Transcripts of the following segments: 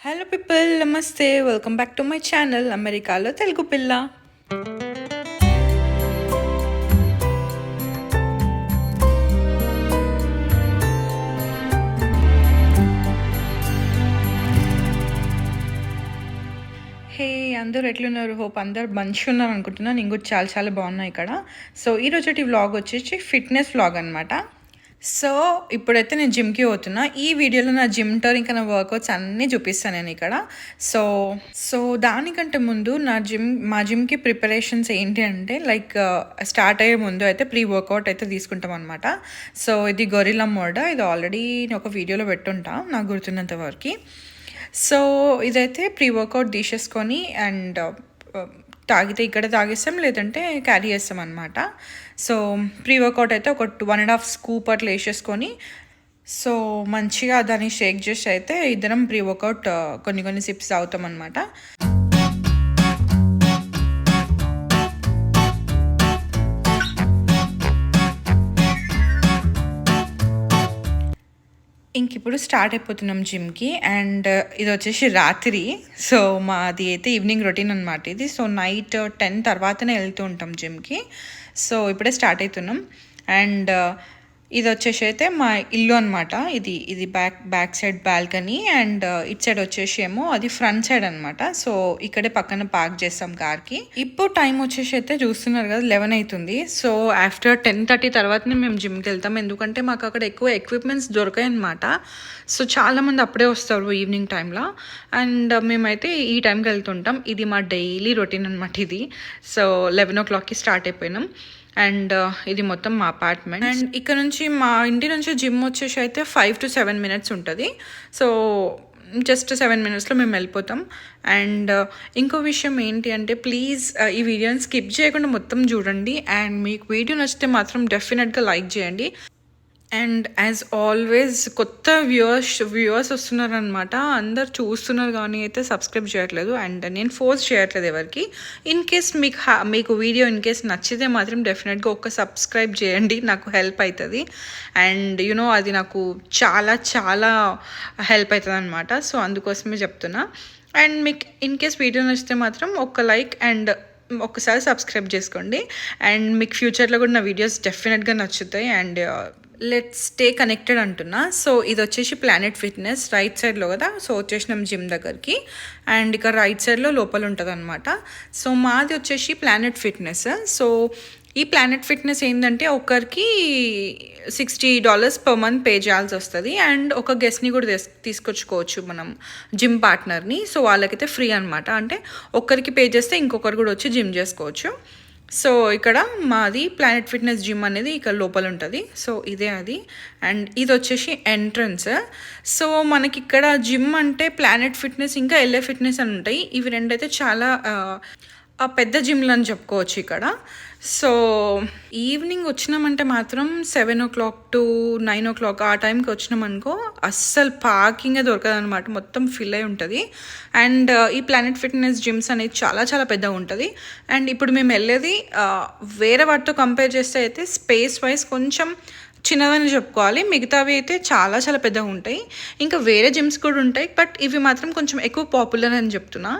Hello people నమస్తే welcome back to my channel అమెరికాలో తెలుగు పిల్ల హే అందరూ ఎట్లున్నారు? హోప్ అందరు మంచిగా ఉన్నారు అనుకుంటున్నాను నేను కూడా చాలా చాలా బాగున్నాయి ఇక్కడ. సో ఈరోజు వ్లాగ్ వచ్చేసి ఫిట్నెస్ వ్లాగ్ అనమాట సో ఇప్పుడైతే నేను జిమ్కి పోతున్నా. ఈ వీడియోలో నా జిమ్ టోర్ ఇంకా నా వర్కౌట్స్ అన్నీ చూపిస్తాను నేను ఇక్కడ. సో సో దానికంటే ముందు నా జిమ్ మా జిమ్కి ప్రిపరేషన్స్ ఏంటి అంటే లైక్ స్టార్ట్ అయ్యే ముందు అయితే ప్రీ వర్కౌట్ అయితే తీసుకుంటాం అనమాట సో ఇది గొరిలా మోడ. ఇది ఆల్రెడీ నేను ఒక వీడియోలో పెట్టుంటా నాకు గుర్తున్నంత వరకు. సో ఇదైతే ప్రీ వర్కౌట్ తీసేసుకొని అండ్ తాగితే ఇక్కడ తాగేస్తాం లేదంటే క్యారీ చేస్తాం అనమాట సో ప్రీ వర్కౌట్ అయితే ఒక వన్ అండ్ హాఫ్ స్కూప్ అట్లా వేసేసుకొని సో మంచిగా దాన్ని షేక్ చేసి అయితే ఇద్దరం ప్రీ వర్కౌట్ uh, కొన్ని కొన్ని సిప్స్ తాగుతాం అనమాట ఇంక ఇప్పుడు స్టార్ట్ అయిపోతున్నాం జిమ్కి అండ్ uh, ఇది వచ్చేసి రాత్రి. సో మాది అయితే ఈవినింగ్ రొటీన్ అనమాట ఇది. సో నైట్ టెన్ తర్వాతనే వెళ్తూ ఉంటాం జిమ్కి. సో ఇప్పుడే స్టార్ట్ అవుతున్నాం. అండ్ uh, ఇది వచ్చేసి అయితే మా ఇల్లు అనమాట ఇది ఇది back back side balcony and uh, it side వచ్చేసి ఏమో అది ఫ్రంట్ సైడ్ అనమాట సో ఇక్కడే పక్కన పార్క్ చేస్తాం కార్కి. ఇప్పుడు టైం వచ్చేసి అయితే చూస్తున్నారు కదా లెవెన్ అవుతుంది సో ఆఫ్టర్ టెన్ థర్టీ తర్వాతనే మేము జిమ్కి వెళ్తాం. ఎందుకంటే మాకు అక్కడ ఎక్కువ ఎక్విప్మెంట్స్ దొరకాయి అనమాట సో చాలామంది అప్పుడే వస్తారు ఈవినింగ్ టైంలో. అండ్ uh, మేమైతే ఈ టైంకి వెళ్తుంటాం. ఇది మా డైలీ రొటీన్ అనమాట ఇది. సో లెవెన్ ఓ క్లాక్కి స్టార్ట్ అయిపోయినాం. అండ్ ఇది మొత్తం మా అపార్ట్మెంట్. అండ్ ఇక్కడ నుంచి మా ఇంటి నుంచి జిమ్ వచ్చేసి అయితే ఫైవ్ టు సెవెన్ మినిట్స్ ఉంటుంది. సో జస్ట్ సెవెన్ మినిట్స్లో మేము వెళ్ళిపోతాం. అండ్ ఇంకో విషయం ఏంటి అంటే ప్లీజ్ ఈ వీడియోని స్కిప్ చేయకుండా మొత్తం చూడండి. అండ్ మీకు వీడియో నచ్చితే మాత్రం డెఫినెట్గా లైక్ చేయండి. అండ్ యాజ్ ఆల్వేస్ కొత్త వ్యూవర్స్ వ్యూవర్స్ వస్తున్నారనమాట అందరు చూస్తున్నారు కానీ అయితే సబ్స్క్రైబ్ చేయట్లేదు. అండ్ నేను ఫోర్స్ చేయట్లేదు ఎవరికి. ఇన్ కేస్ మీకు హా మీకు వీడియో ఇన్ కేస్ నచ్చితే మాత్రం డెఫినెట్గా ఒక్క సబ్స్క్రైబ్ చేయండి. నాకు హెల్ప్ అవుతుంది అండ్ యునో అది నాకు చాలా చాలా హెల్ప్ అవుతుంది అనమాట సో అందుకోసమే చెప్తున్నా. అండ్ మీకు ఇన్ కేస్ వీడియో నచ్చితే మాత్రం ఒక లైక్ అండ్ ఒకసారి సబ్స్క్రైబ్ చేసుకోండి. అండ్ మీకు ఫ్యూచర్లో కూడా నా వీడియోస్ డెఫినెట్గా నచ్చుతాయి. అండ్ లెట్స్ స్టే కనెక్టెడ్ అంటున్నా. సో ఇది వచ్చేసి ప్లానెట్ ఫిట్నెస్ రైట్ సైడ్లో కదా? సో వచ్చేసినాం జిమ్ దగ్గరికి. అండ్ ఇక్కడ రైట్ సైడ్లో లోపల ఉంటుంది అనమాట సో మాది వచ్చేసి ప్లానెట్ ఫిట్నెస్ సో ఈ ప్లానెట్ ఫిట్నెస్ ఏంటంటే ఒకరికి sixty dollars per month pay చేయాల్సి వస్తుంది. అండ్ ఒక గెస్ట్ని కూడా తీసుకొచ్చుకోవచ్చు మనం జిమ్ పార్ట్నర్ని సో వాళ్ళకైతే ఫ్రీ అనమాట అంటే ఒక్కరికి పే చేస్తే ఇంకొకరు కూడా వచ్చి జిమ్ చేసుకోవచ్చు. సో ఇక్కడ మాది ప్లానెట్ ఫిట్నెస్ జిమ్ అనేది ఇక్కడ లోపల ఉంటుంది. సో ఇదే అది. అండ్ ఇది వచ్చేసి ఎంట్రన్స్. సో మనకి ఇక్కడ జిమ్ అంటే ప్లానెట్ ఫిట్నెస్ ఇంకా ఎల్ఏ ఫిట్నెస్ అని ఉంటాయి. ఇవి రెండైతే చాలా పెద్ద జిమ్లు అని చెప్పుకోవచ్చు ఇక్కడ. సో ఈవినింగ్ వచ్చినామంటే మాత్రం seven o'clock to nine o'clock ఆ టైంకి వచ్చినామనుకో అస్సలు పార్కింగే దొరకదనమాట మొత్తం ఫిల్ అయి ఉంటుంది. అండ్ ఈ ప్లానెట్ ఫిట్నెస్ జిమ్స్ అనేది చాలా చాలా పెద్దగా ఉంటుంది. అండ్ ఇప్పుడు మేము వెళ్ళేది వేరే వాటితో కంపేర్ చేస్తే అయితే స్పేస్ వైజ్ కొంచెం చిన్నదని చెప్పుకోవాలి. మిగతావి అయితే చాలా చాలా పెద్దగా ఉంటాయి. ఇంకా వేరే జిమ్స్ కూడా ఉంటాయి. బట్ ఇవి మాత్రం కొంచెం ఎక్కువ పాపులర్ అని చెప్తున్నా.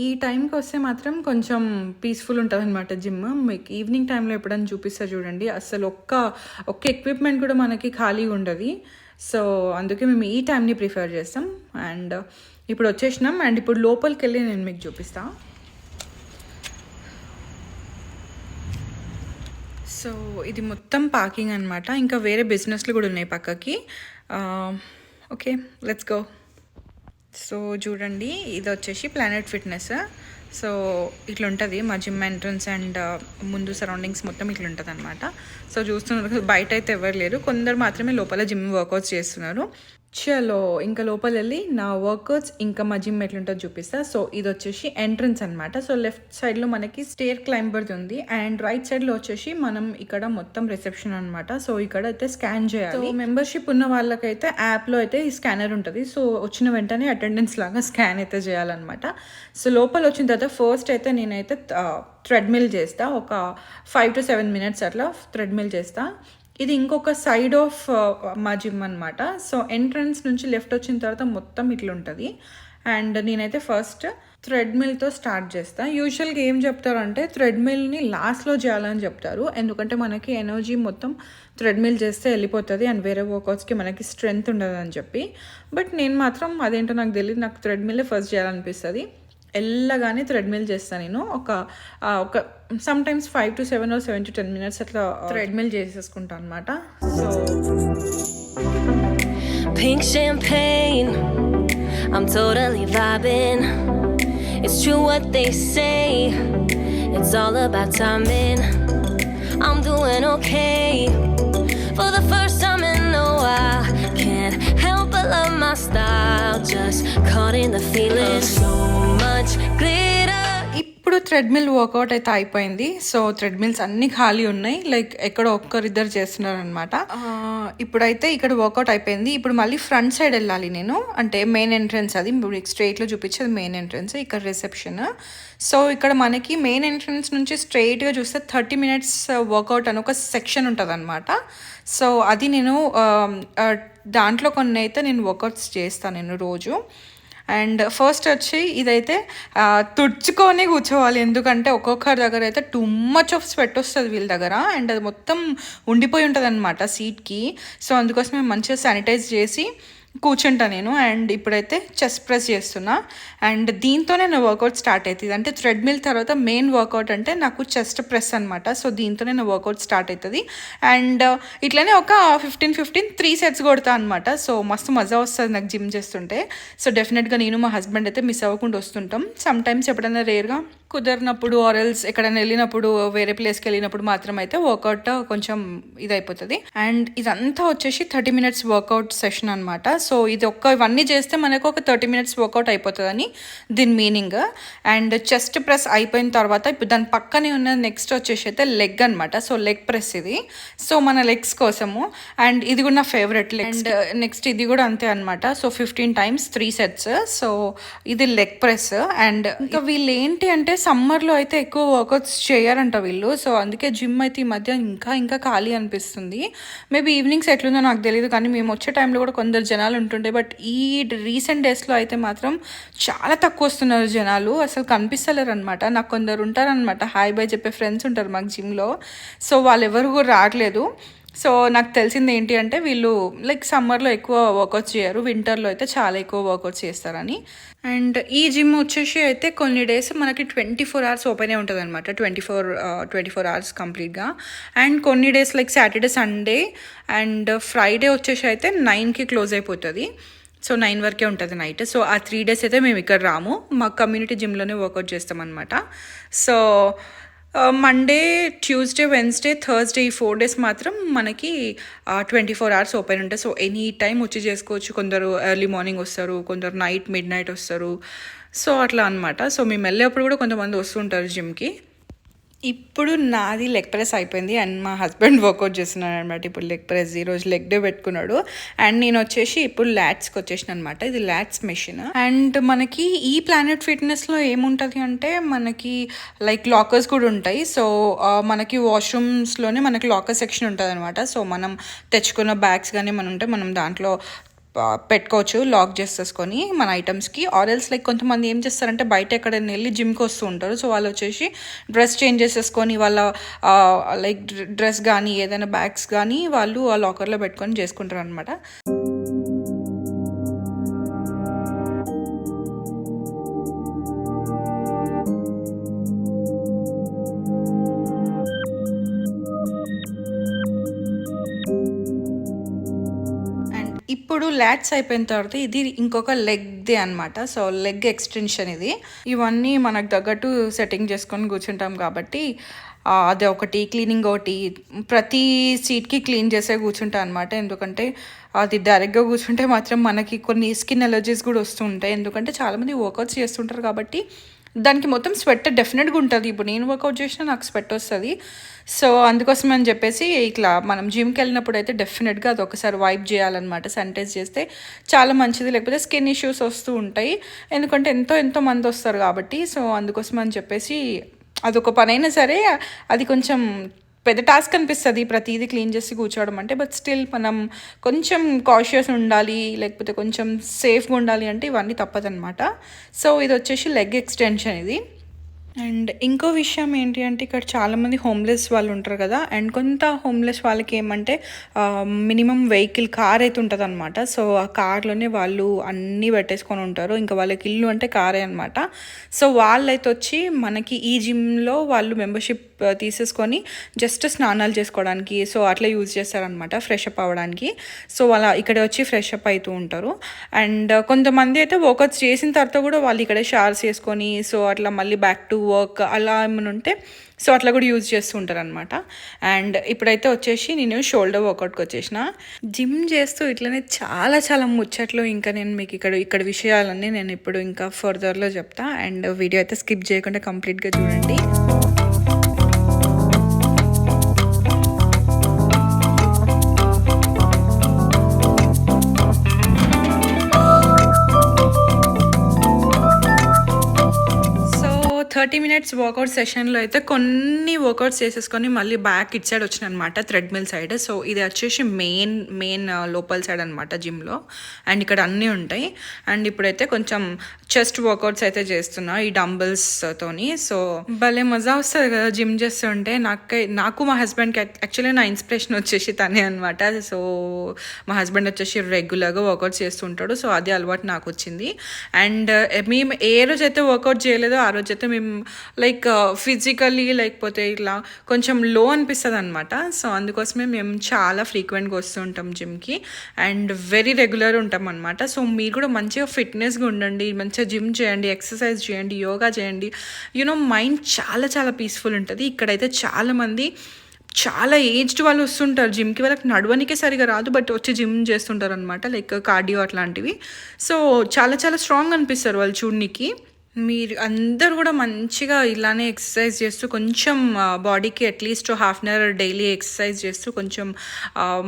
ఈ టైంకి వస్తే మాత్రం కొంచెం పీస్ఫుల్ ఉంటుంది అనమాట జిమ్ మీకు ఈవినింగ్ టైంలో ఎప్పుడైనా చూపిస్తా చూడండి. అసలు ఒక్క ఒక్క ఎక్విప్మెంట్ కూడా మనకి ఖాళీ ఉండదు. సో అందుకే మేము ఈ టైంని ప్రిఫర్ చేస్తాం. అండ్ ఇప్పుడు వచ్చేసినాం. అండ్ ఇప్పుడు లోపలికి వెళ్ళి నేను మీకు చూపిస్తాను సో ఇది మొత్తం పార్కింగ్ అనమాట ఇంకా వేరే బిజినెస్లు కూడా ఉన్నాయి పక్కకి. ఓకే లెట్స్ గో సో చూడండి ఇది వచ్చేసి ప్లానెట్ ఫిట్నెస్ సో ఇట్లుంటుంది మా జిమ్ ఎంట్రన్స్ అండ్ ముందు సరౌండింగ్స్ మొత్తం ఇట్లుంటుంది అనమాట సో చూస్తున్నారు బయట అయితే ఎవరు లేరు. కొందరు మాత్రమే లోపల జిమ్ వర్కౌట్స్ చేస్తున్నారు. చలో ఇంకా లోపల వెళ్ళి నా వర్కౌట్స్ ఇంకా మా జిమ్ ఎట్లుంటుందో చూపిస్తా. సో ఇది వచ్చేసి ఎంట్రన్స్ అనమాట సో లెఫ్ట్ సైడ్లో మనకి స్టేర్ క్లైంబర్ది ఉంది. అండ్ రైట్ సైడ్లో వచ్చేసి మనం ఇక్కడ మొత్తం రిసెప్షన్ అనమాట సో ఇక్కడ అయితే స్కాన్ చేయాలి మెంబర్షిప్ ఉన్న వాళ్ళకైతే యాప్లో అయితే ఈ స్కానర్ ఉంటుంది. సో వచ్చిన వెంటనే అటెండెన్స్ లాగా స్కాన్ అయితే చేయాలన్నమాట. సో లోపల వచ్చిన తర్వాత ఫస్ట్ అయితే నేనైతే థ్రెడ్మిల్ చేస్తా. ఒక ఫైవ్ టు సెవెన్ మినిట్స్ అట్లా థ్రెడ్మిల్ చేస్తా. ఇది ఇంకొక సైడ్ ఆఫ్ uh, మా జిమ్ అనమాట సో ఎంట్రన్స్ నుంచి లెఫ్ట్ వచ్చిన తర్వాత మొత్తం ఇట్లుంటుంది. అండ్ నేనైతే ఫస్ట్ థ్రెడ్మిల్తో స్టార్ట్ చేస్తా. యూజువల్గా ఏం చెప్తారంటే థ్రెడ్మిల్ని లాస్ట్లో చేయాలని చెప్తారు. ఎందుకంటే మనకి ఎనర్జీ మొత్తం థ్రెడ్మిల్ చేస్తే వెళ్ళిపోతుంది అండ్ వేరే వర్కౌట్స్కి మనకి స్ట్రెంగ్త్ ఉండదు అని చెప్పి. బట్ నేను మాత్రం అదేంటో నాకు తెలియదు నాకు థ్రెడ్మిల్లే ఫస్ట్ చేయాలనిపిస్తుంది. వెళ్ళగానే థ్రెడ్మిల్ చేస్తాను నేను ఒక ఒక sometimes five to seven or seven to ten minutes అట్లా థ్రెడ్మిల్ చేసేసుకుంటాను అనమాట so Pink champagne, I'm totally vibing. It's true what they say, it's all about timing. I'm doing okay for the first time in while. Can't help but love my style, just caught in the feeling. So much glitter. ఇప్పుడు treadmill workout అయితే అయిపోయింది. So treadmills అన్ని ఖాళీ ఉన్నాయి. Like ఎక్కడో ఒక్కరిద్దరు చేస్తున్నారు అనమాట ఇప్పుడైతే ఇక్కడ వర్కౌట్ అయిపోయింది. ఇప్పుడు మళ్ళీ ఫ్రంట్ సైడ్ వెళ్ళాలి నేను. అంటే మెయిన్ ఎంట్రన్స్ అది. స్ట్రైట్లో చూపించేది మెయిన్ ఎంట్రన్స్ ఇక్కడ రిసెప్షన్ సో ఇక్కడ మనకి మెయిన్ ఎంట్రన్స్ నుంచి స్ట్రైట్గా చూస్తే థర్టీ మినిట్స్ వర్కౌట్ అని ఒక సెక్షన్ ఉంటుంది అనమాట సో అది నేను ఆ, దాంట్లో కొన్ని అయితే నేను వర్కౌట్స్ చేస్తాను నేను రోజు. అండ్ ఫస్ట్ వచ్చి ఇదైతే తుడుచుకొని కూర్చోవాలి. ఎందుకంటే ఒక్కొక్కరి దగ్గర అయితే టూ మచ్ ఆఫ్ స్వెట్ వస్తుంది వీళ్ళ దగ్గర. అండ్ అది మొత్తం ఉండిపోయి ఉంటుంది అనమాట సీట్కి సో అందుకోసం మేము మంచిగా శానిటైజ్ చేసి కూర్చుంటా నేను అండ్ ఇప్పుడైతే చెస్ట్ ప్రెస్ చేస్తున్నా. అండ్ దీంతో నేను వర్కౌట్ స్టార్ట్ అవుతుంది. అంటే థ్రెడ్మిల్ తర్వాత మెయిన్ వర్కౌట్ అంటే నాకు చెస్ట్ ప్రెస్ అనమాట సో దీంతో నేను వర్కౌట్ స్టార్ట్ అవుతుంది. అండ్ uh, ఇట్లనే ఒక ఫిఫ్టీన్ ఫిఫ్టీన్ త్రీ సెట్స్ కొడతా అనమాట సో మస్తు మజా వస్తుంది నాకు జిమ్ చేస్తుంటే. సో డెఫినెట్గా నేను మా హస్బెండ్ అయితే మిస్ అవ్వకుండా వస్తుంటాం. సమ్ టైమ్స్ ఎప్పుడైనా రేర్గా కుదిరినప్పుడు ఆరల్స్ ఎక్కడైనా వెళ్ళినప్పుడు వేరే ప్లేస్కి వెళ్ళినప్పుడు మాత్రం అయితే వర్కౌట్ కొంచెం ఇది అయిపోతుంది అండ్ ఇదంతా వచ్చేసి థర్టీ మినిట్స్ వర్కౌట్ సెషన్ అనమాట సో ఇది ఒక్క ఇవన్నీ చేస్తే మనకు ఒక థర్టీ మినిట్స్ వర్కౌట్ అయిపోతుందని దీని మీనింగ్. అండ్ చెస్ట్ ప్రెస్ అయిపోయిన తర్వాత ఇప్పుడు దాని పక్కనే ఉన్న నెక్స్ట్ వచ్చేసి అయితే లెగ్ అనమాట సో లెగ్ ప్రెస్ ఇది. సో మన లెగ్స్ కోసము. అండ్ ఇది కూడా నా ఫేవరెట్ లెగ్ అండ్ నెక్స్ట్ ఇది కూడా అంతే అనమాట so fifteen times three sets. So ఇది లెగ్ ప్రెస్. అండ్ ఇంకా వీళ్ళు ఏంటి అంటే సమ్మర్లో అయితే ఎక్కువ వర్కౌట్స్ చేయరంట వీళ్ళు. సో అందుకే జిమ్ అయితే ఈ మధ్య ఇంకా ఇంకా ఖాళీ అనిపిస్తుంది. మేబీ ఈవినింగ్స్ ఎట్లుందో నాకు తెలియదు కానీ మేము వచ్చే టైంలో కూడా కొందరు జనాలు ఉంటుండే. బట్ ఈ రీసెంట్ డేస్లో అయితే మాత్రం చాలా తక్కువ వస్తున్నారు జనాలు. అసలు కనిపిస్తలేరు అనమాట నాకు కొందరు ఉంటారనమాట హాయ్ బై చెప్పే ఫ్రెండ్స్ ఉంటారు మాకు జిమ్లో సో వాళ్ళు ఎవరు కూడా రావట్లేదు. సో నాకు తెలిసింది ఏంటి అంటే వీళ్ళు లైక్ సమ్మర్లో ఎక్కువ వర్కౌట్స్ చేయరు. వింటర్లో అయితే చాలా ఎక్కువ వర్కౌట్స్ చేస్తారని. అండ్ ఈ జిమ్ వచ్చేసి అయితే కొన్ని డేస్ మనకి ట్వంటీ ఫోర్ అవర్స్ ఓపెనే ఉంటుంది అనమాట twenty four twenty four hours కంప్లీట్గా అండ్ కొన్ని days like Saturday Sunday and Friday వచ్చేసి అయితే నైన్కి క్లోజ్ అయిపోతుంది. సో నైన్ వరకే ఉంటుంది నైట్ సో ఆ త్రీ డేస్ అయితే మేము ఇక్కడ రాము. మా కమ్యూనిటీ జిమ్లోనే వర్కౌట్ చేస్తామన్నమాట. So Monday Tuesday Wednesday Thursday ఈ ఫోర్ డేస్ మాత్రం మనకి ట్వంటీ ఫోర్ అవర్స్ ఓపెన్ ఉంటాయి. సో ఎనీ టైం వచ్చి చేసుకోవచ్చు. కొందరు ఎర్లీ మార్నింగ్ వస్తారు కొందరు నైట్ మిడ్ నైట్ వస్తారు. సో అట్లా అనమాట సో మేము వెళ్ళేప్పుడు కూడా కొంతమంది వస్తుంటారు జిమ్కి ఇప్పుడు నాది లెగ్ ప్రెస్ అయిపోయింది అండ్ మా హస్బెండ్ వర్కౌట్ చేస్తున్నాడు అనమాట ఇప్పుడు లెగ్ ప్రెస్ ఈరోజు లెగ్ డే పెట్టుకున్నాడు. అండ్ నేను వచ్చేసి ఇప్పుడు ల్యాట్స్కి వచ్చేసిన అనమాట ఇది ల్యాట్స్ మెషిన్ అండ్ మనకి ఈ ప్లానెట్ ఫిట్నెస్లో ఏముంటుంది అంటే మనకి లైక్ లాకర్స్ కూడా ఉంటాయి. సో మనకి వాష్రూమ్స్లోనే మనకి లాకర్ సెక్షన్ ఉంటుంది అనమాట సో మనం తెచ్చుకున్న బ్యాగ్స్ కానీ మనం ఉంటే మనం దాంట్లో పెట్టుకోవచ్చు లాక్ చేసేసుకొని మన ఐటమ్స్కి. ఆరెల్స్ లైక్ కొంతమంది ఏం చేస్తారంటే బయట ఎక్కడైనా వెళ్ళి జిమ్కి వస్తూ ఉంటారు. సో వాళ్ళు వచ్చేసి డ్రెస్ చేంజ్ చేసేసుకొని వాళ్ళ లైక్ డ్రెస్ కానీ ఏదైనా బ్యాగ్స్ కానీ వాళ్ళు ఆ లాకర్లో పెట్టుకొని చేసుకుంటారు అనమాట ఇప్పుడు ల్యాట్స్ అయిపోయిన తర్వాత ఇది ఇంకొక లెగ్ది అనమాట సో లెగ్ ఎక్స్టెన్షన్ ఇది. ఇవన్నీ మనకు తగ్గట్టు సెట్టింగ్ చేసుకొని కూర్చుంటాం కాబట్టి అది ఒకటి క్లీనింగ్ ఒకటి ప్రతి సీట్కి క్లీన్ చేసే కూర్చుంటా అనమాట ఎందుకంటే అది డైరెక్ట్గా కూర్చుంటే మాత్రం మనకి కొన్ని స్కిన్ ఎలర్జీస్ కూడా వస్తుంటాయి ఎందుకంటే చాలామంది వర్కౌట్స్ చేస్తుంటారు కాబట్టి దానికి మొత్తం స్వెట్ డెఫినెట్గా ఉంటుంది. ఇప్పుడు నేను వర్కౌట్ చేసినా నాకు స్వెట్ వస్తుంది. సో అందుకోసం అని చెప్పేసి ఇట్లా మనం జిమ్కి వెళ్ళినప్పుడు అయితే డెఫినెట్గా అది ఒకసారి వైప్ చేయాలన్నమాట శానిటైజ్ చేస్తే చాలా మంచిది. లేకపోతే స్కిన్ ఇష్యూస్ వస్తూ ఉంటాయి. ఎందుకంటే ఎంతో ఎంతో మంది వస్తారు కాబట్టి సో అందుకోసం అని చెప్పేసి అదొక పనైనా సరే అది కొంచెం పెద్ద టాస్క్ అనిపిస్తుంది ప్రతిదీ క్లీన్ చేసి కూర్చోవడం అంటే బట్ స్టిల్ మనం కొంచెం కాషియస్ ఉండాలి లేకపోతే కొంచెం సేఫ్గా ఉండాలి అంటే ఇవన్నీ తప్పదనమాట సో ఇది వచ్చేసి లెగ్ ఎక్స్టెన్షన్ ఇది. అండ్ ఇంకో విషయం ఏంటి అంటే ఇక్కడ చాలామంది హోమ్లెస్ వాళ్ళు ఉంటారు కదా అండ్ కొంత హోమ్లెస్ వాళ్ళకి ఏమంటే మినిమం వెహికల్ కార్ అయితే ఉంటుంది అనమాట సో ఆ కార్లోనే వాళ్ళు అన్నీ పెట్టేసుకొని ఉంటారు. ఇంకా వాళ్ళకి ఇల్లు అంటే కారే అనమాట సో వాళ్ళైతే వచ్చి మనకి ఈ జిమ్లో వాళ్ళు మెంబర్షిప్ తీసేసుకొని జస్ట్ స్నానాలు చేసుకోవడానికి సో అట్లా యూజ్ చేస్తారనమాట ఫ్రెష్ అప్ అవ్వడానికి. సో వాళ్ళ ఇక్కడ వచ్చి ఫ్రెష్ అప్ అవుతూ ఉంటారు. అండ్ కొంతమంది అయితే వర్కౌట్స్ చేసిన తర్వాత కూడా వాళ్ళు ఇక్కడే షార్స్ చేసుకొని సో అట్లా మళ్ళీ బ్యాక్ టు వర్క్ అలా ఏమైనా ఉంటే సో అట్లా కూడా యూజ్ చేస్తూ ఉంటారనమాట అండ్ ఇప్పుడైతే వచ్చేసి నేను షోల్డర్ వర్కౌట్కి వచ్చేసిన. జిమ్ చేస్తూ ఇట్లనే చాలా చాలా ముచ్చట్లు ఇంకా నేను మీకు ఇక్కడ ఇక్కడ విషయాలన్నీ నేను ఇప్పుడు ఇంకా ఫర్దర్లో చెప్తా. అండ్ వీడియో అయితే స్కిప్ చేయకుండా కంప్లీట్గా చూడండి. థర్టీ మినిట్స్ వర్కౌట్ సెషన్లో అయితే కొన్ని వర్కౌట్స్ చేసేసుకొని మళ్ళీ బ్యాక్ ఇట్ సైడ్ వచ్చిన అనమాట థ్రెడ్మిల్ సైడ్ సో ఇది వచ్చేసి మెయిన్ మెయిన్ uh, లోపల సైడ్ అనమాట జిమ్లో అండ్ ఇక్కడ అన్నీ ఉంటాయి. అండ్ ఇప్పుడైతే కొంచెం చెస్ట్ వర్కౌట్స్ అయితే చేస్తున్నా ఈ డంబుల్స్తోని సో భలే మజా వస్తుంది కదా జిమ్ చేస్తుంటే. నాకు నాకు మా హస్బెండ్కి యాక్చువల్లీ నా ఇన్స్పిరేషన్ వచ్చేసి తనే అనమాట సో మా హస్బెండ్ వచ్చేసి రెగ్యులర్గా వర్కౌట్ చేస్తుంటాడు. సో అది అలవాటు నాకు వచ్చింది. అండ్ uh, మేము ఏ రోజైతే వర్కౌట్ చేయలేదో ఆ రోజైతే మేము లైక్ ఫిజికల్లీ uh, లేకపోతే ఇట్లా కొంచెం లో అనిపిస్తుంది అనమాట సో అందుకోసమే మేము చాలా ఫ్రీక్వెంట్గా వస్తూ ఉంటాం జిమ్కి అండ్ వెరీ రెగ్యులర్ ఉంటాం అనమాట సో మీరు కూడా మంచిగా ఫిట్నెస్గా ఉండండి మంచిగా జిమ్ చేయండి ఎక్సర్సైజ్ చేయండి యోగా చేయండి. యూనో మైండ్ చాలా చాలా పీస్ఫుల్ ఉంటుంది. ఇక్కడైతే చాలామంది చాలా ఏజ్డ్ వాళ్ళు వస్తుంటారు. జిమ్కి వాళ్ళకి నడవనికే సరిగా రాదు బట్ వచ్చి జిమ్ చేస్తుంటారు అనమాట లైక్ కార్డియో అట్లాంటివి. సో చాలా చాలా స్ట్రాంగ్ అనిపిస్తారు వాళ్ళు చూడనికి. మీరు అందరు కూడా మంచిగా ఇలానే ఎక్సర్సైజ్ చేస్తూ కొంచెం బాడీకి at least half an hour daily exercise చేస్తూ కొంచెం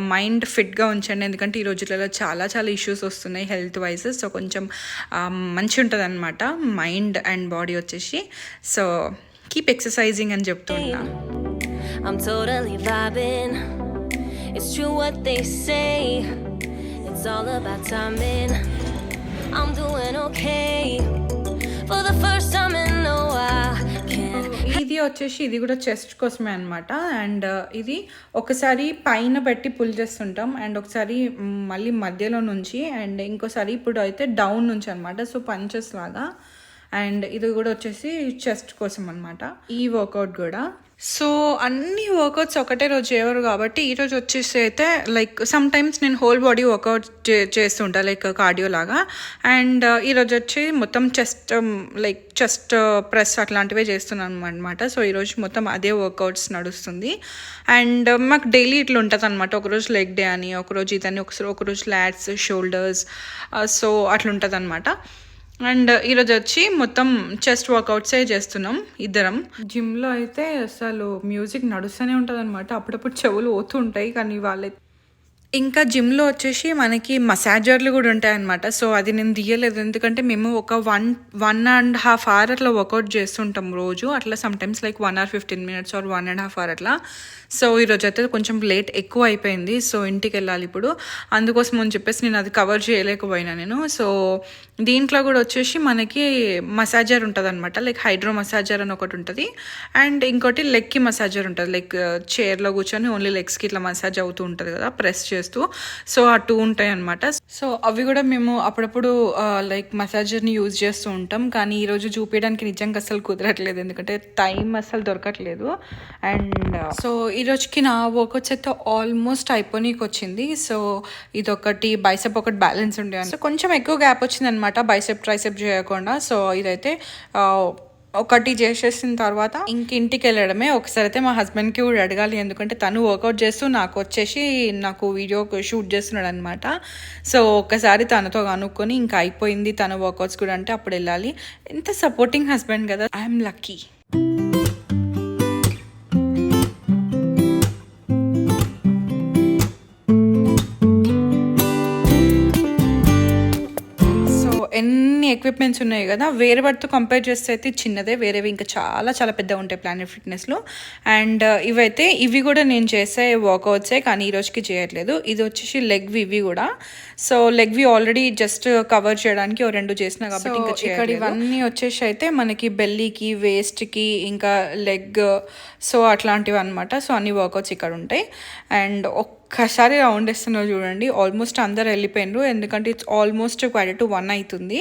మైండ్ ఫిట్గా ఉంచండి ఎందుకంటే ఈ రోజులలో చాలా చాలా ఇష్యూస్ వస్తున్నాయి హెల్త్ వైజ్ సో కొంచెం మంచి ఉంటుంది అనమాట మైండ్ అండ్ బాడీ వచ్చేసి సో కీప్ ఎక్సర్సైజింగ్ అని చెప్తున్నా I'm totally vibing. It's true what they say. It's all about timing. I'm doing okay. ఇది వచ్చేసి ఇది కూడా చెస్ట్ కోసమే అనమాట అండ్ uh, ఇది ఒకసారి పైన పెట్టి పుల్ చేస్తుంటాం. అండ్ ఒకసారి మళ్ళీ మధ్యలో నుంచి అండ్ ఇంకోసారి ఇప్పుడు అయితే డౌన్ నుంచి అనమాట సో పంచెస్ లాగా. అండ్ ఇది కూడా వచ్చేసి చెస్ట్ కోసం అనమాట ఈ వర్కౌట్ కూడా. సో అన్ని వర్కౌట్స్ ఒకటే రోజు చేయరు కాబట్టి ఈ రోజు వచ్చేసి అయితే లైక్ సమ్ టైమ్స్ నేను హోల్ బాడీ వర్కౌట్ చే చేస్తుంటా లైక్ కార్డియో లాగా. అండ్ uh, ఈ రోజు వచ్చి మొత్తం chest um, like chest uh, press అట్లాంటివే చేస్తున్నాను అనమాట సో ఈరోజు మొత్తం అదే వర్కౌట్స్ నడుస్తుంది. అండ్ uh, మాకు డైలీ ఇట్లా ఉంటుంది అనమాట ఒకరోజు లెగ్ డే అని ఒకరోజు ఇదని ఒకసారి ఒకరోజు లాట్స్ షోల్డర్స్ సో అట్లా ఉంటుంది అనమాట అండ్ ఈరోజు వచ్చి మొత్తం చెస్ట్ వర్కౌట్సే చేస్తున్నాం ఇద్దరం. జిమ్లో అయితే అసలు మ్యూజిక్ నడుస్తూనే ఉంటుంది అనమాట అప్పుడప్పుడు చెవులు పోతుంటాయి కానీ వాళ్ళే ఇంకా జిమ్లో వచ్చేసి మనకి మసాజర్లు కూడా ఉంటాయన్నమాట. సో అది నేను తీయలేదు. ఎందుకంటే మేము ఒక one one and half hour అట్లా వర్కౌట్ చేస్తుంటాం రోజు. అట్లా sometimes like one hour fifteen minutes or one and half hour అట్లా. సో ఈరోజు అయితే కొంచెం లేట్ ఎక్కువ అయిపోయింది. సో ఇంటికి వెళ్ళాలి ఇప్పుడు. అందుకోసం అని చెప్పేసి నేను అది కవర్ చేయలేకపోయినా నేను. సో దీంట్లో కూడా వచ్చేసి మనకి మసాజర్ ఉంటుంది అనమాట లైక్ హైడ్రో మసాజర్ అని ఒకటి ఉంటుంది. అండ్ ఇంకోటి లెగ్కి మసాజర్ ఉంటుంది. లైక్ చైర్లో కూర్చొని ఓన్లీ లెగ్స్కి ఇట్లా మసాజ్ అవుతూ ఉంటుంది కదా ప్రెస్ చేస్తూ. సో ఆ టూ ఉంటాయి అనమాట సో అవి కూడా మేము అప్పుడప్పుడు లైక్ మసాజర్ని యూజ్ చేస్తూ ఉంటాం. కానీ ఈరోజు చూపించడానికి నిజంగా అసలు కుదరట్లేదు. ఎందుకంటే టైం అసలు దొరకట్లేదు. అండ్ సో uh, ఈ రోజుకి నా వర్కౌట్స్ అయితే ఆల్మోస్ట్ అయిపోనీకి వచ్చింది. సో ఇదొకటి బైసెప్ ఒకటి బ్యాలెన్స్ ఉండే సో కొంచెం ఎక్కువ గ్యాప్ వచ్చింది అనమాట బైసెప్ ట్రైసెప్ చేయకుండా. సో ఇదైతే ఒకటి చేసేసిన తర్వాత ఇంక ఇంటికి వెళ్ళడమే. ఒకసారి అయితే మా హస్బెండ్కి కూడా అడగాలి. ఎందుకంటే తను వర్కౌట్ చేస్తూ నాకు వచ్చేసి నాకు వీడియో షూట్ చేస్తున్నాడు అనమాట సో ఒక్కసారి తనతో కనుక్కొని ఇంకా అయిపోయింది తన వర్కౌట్స్ కూడా అంటే అప్పుడు వెళ్ళాలి. ఎంత సపోర్టింగ్ హస్బెండ్ కదా. ఐఎమ్ లక్కీ ఎన్ని ఎక్విప్మెంట్స్ ఉన్నాయి కదా వేరే వాటితో కంపేర్ చేస్తే అయితే చిన్నదే వేరేవి ఇంకా చాలా చాలా పెద్దగా ఉంటాయి ప్లానెట్ ఫిట్నెస్లో అండ్ ఇవైతే ఇవి కూడా నేను చేసే వర్కౌట్సే కానీ ఈ రోజుకి చేయట్లేదు. ఇది వచ్చేసి లెగ్ ఇవి కూడా. So leg we already just cover చేయడానికి ఓ రెండు చేసిన కాబట్టి ఇంకా ఇక్కడ ఇవన్నీ వచ్చేసి అయితే మనకి బెల్లీకి వేస్ట్కి ఇంకా లెగ్ సో అట్లాంటివి అనమాట సో అన్ని వర్కౌట్స్ ఇక్కడ ఉంటాయి. అండ్ ఒక్కసారి రౌండ్ వేస్తున్నారు చూడండి. ఆల్మోస్ట్ అందరు వెళ్ళిపోయినారు. ఎందుకంటే it's almost quarter to one అవుతుంది.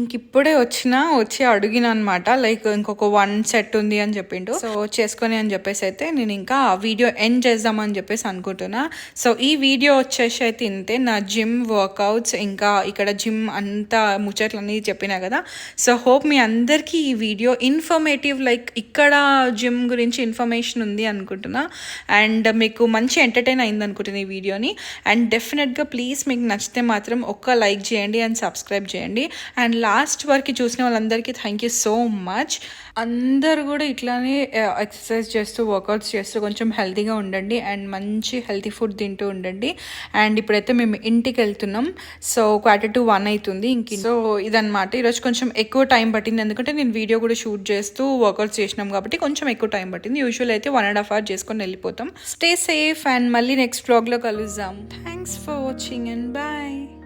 ఇంక ఇప్పుడే వచ్చిన వచ్చి అడిగిన అనమాట లైక్ ఇంకొక వన్ సెట్ ఉంది అని చెప్పిండు. సో చేసుకొని అని చెప్పేసి అయితే నేను ఇంకా వీడియో ఎండ్ చేద్దామని చెప్పేసి అనుకుంటున్నా. సో ఈ వీడియో వచ్చేసి అయితే ఇంతే. నా జిమ్ వర్కౌట్స్ ఇంకా ఇక్కడ జిమ్ అంతా ముచ్చట్లన్నీ చెప్పినా కదా. సో హోప్ మీ అందరికీ ఈ వీడియో ఇన్ఫర్మేటివ్ లైక్ ఇక్కడ జిమ్ గురించి ఇన్ఫర్మేషన్ ఉంది అనుకుంటున్నా. అండ్ మీకు మంచి ఎంటర్టైన్ అయింది అనుకుంటున్న ఈ వీడియోని. అండ్ డెఫినెట్గా ప్లీజ్ మీకు నచ్చితే మాత్రం ఒక్క లైక్ చేయండి అండ్ సబ్స్క్రైబ్ చేయండి. అండ్ లాస్ట్ వరకు చూసిన వాళ్ళందరికీ థ్యాంక్ యూ సో మచ్ అందరు కూడా ఇట్లానే uh, ఎక్సర్సైజ్ చేస్తూ వర్కౌట్స్ చేస్తూ కొంచెం హెల్తీగా ఉండండి. అండ్ మంచి హెల్తీ ఫుడ్ తింటూ ఉండండి. అండ్ ఇప్పుడైతే మేము ఇంటికి వెళ్తున్నాం. సో క్వార్టర్ టు వన్ అవుతుంది ఇంక సో ఇదనమాట ఈరోజు కొంచెం ఎక్కువ టైం పట్టింది. ఎందుకంటే నేను వీడియో కూడా షూట్ చేస్తూ వర్కౌట్స్ చేసినాం కాబట్టి కొంచెం ఎక్కువ టైం పట్టింది. యూజువల్ అయితే వన్ అండ్ హాఫ్ అవర్ చేసుకొని వెళ్ళిపోతాం. స్టే సేఫ్ అండ్ మళ్ళీ next next vlog thanks for watching and bye.